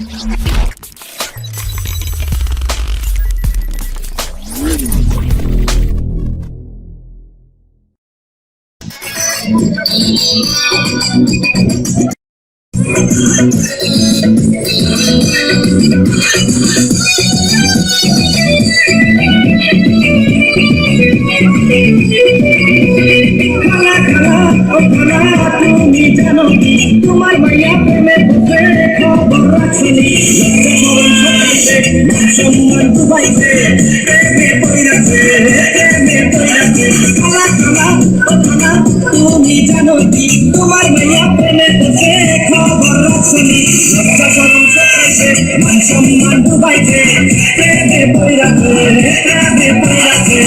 খালা খালা সম্মান ডুবাইছে প্রেমে পইরাছে প্রেমে তোমার মাইয়া প্রেমে বসে খবর রাখছিনি লজ্জা সম্মান প্রেমে পইরাছে প্রেমে পইরাছে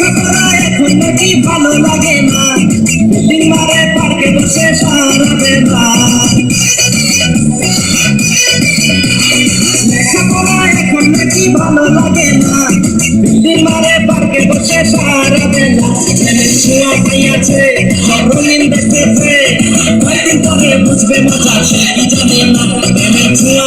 লেখাপড়া এখন নাকি ভালো লাগে না? বিল্ডিং মারে পার্কে বসে সারা বেলা লেখাপড়া এখন নাকি ভালো লাগে না। বিল্ডিং মারে পার্কে বসে সারা বেলা ছেলে পাইয়াছে সর্বনীল দেখতেছে কয়েকদিন পরে বুঝবে মজা। সে কি জানে না প্রেমের ছোঁয়া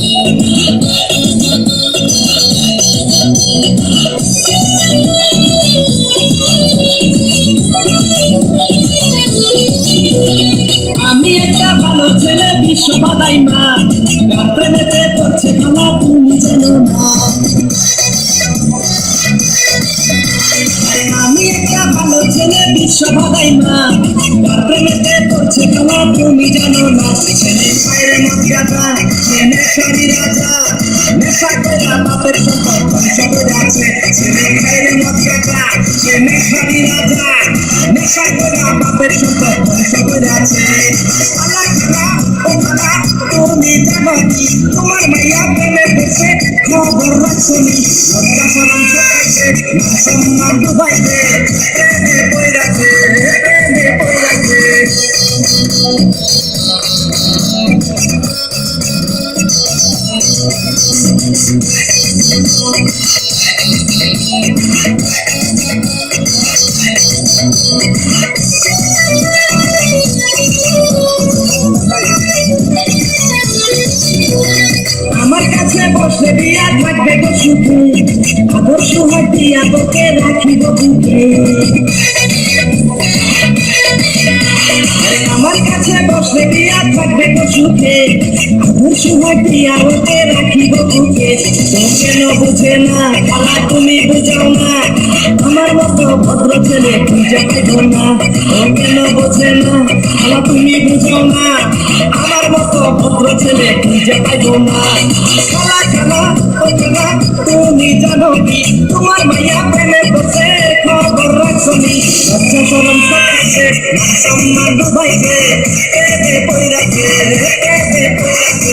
বিশ্ব বাদাই মা। গান প্রেমেতে করছে খালা, তুমি জানো না আমি একটা ভালো ছেলে, বিশ্ব বাদাই মা। গান প্রেমেতে করছে খালা, তুমি জানো না ছেলে মত গাজা সে নেশারি রাজা। নেশা করে বাপের সম্পদ ধ্বংস করে আছে ছেলে মত গাজা সে নেশারি রাজা। নেশা করে বাপের সম্পদ ধ্বংস করে আছে তুমি জানো কি তোমার মাইয়া প্রেমে বসে খবর রাখছনি লজ্জা সরম সকাইছে মান সম্মান ডুবাইছে প্রেমে পইরাছে প্রেমে পইরাছে আমার শুধু আদর্শ হাতিয়া তোকে রাখিব বুকে। আমার কাছে বসে দিয়া থাকবে গো সুখে আদর্শ হাতিয়া ওকে রাখিব বুকে। তো কেন বুঝে না খালা তুমি বুঝাও না। আমার মতো ভদ্র ছেলে খুঁজে পাইব না। ও কেন বোঝে না খালা তুমি বুঝাও না। আমার মতো ভদ্র ছেলে খুঁজে পাইব না। খালা খালা ও তোমার মাইয়া প্রেমে বসে খবর রাখছনি লজ্জা সরম সকাইছে সম্মান ডুবাইছে এবে পইরাছে এবে পইরাছে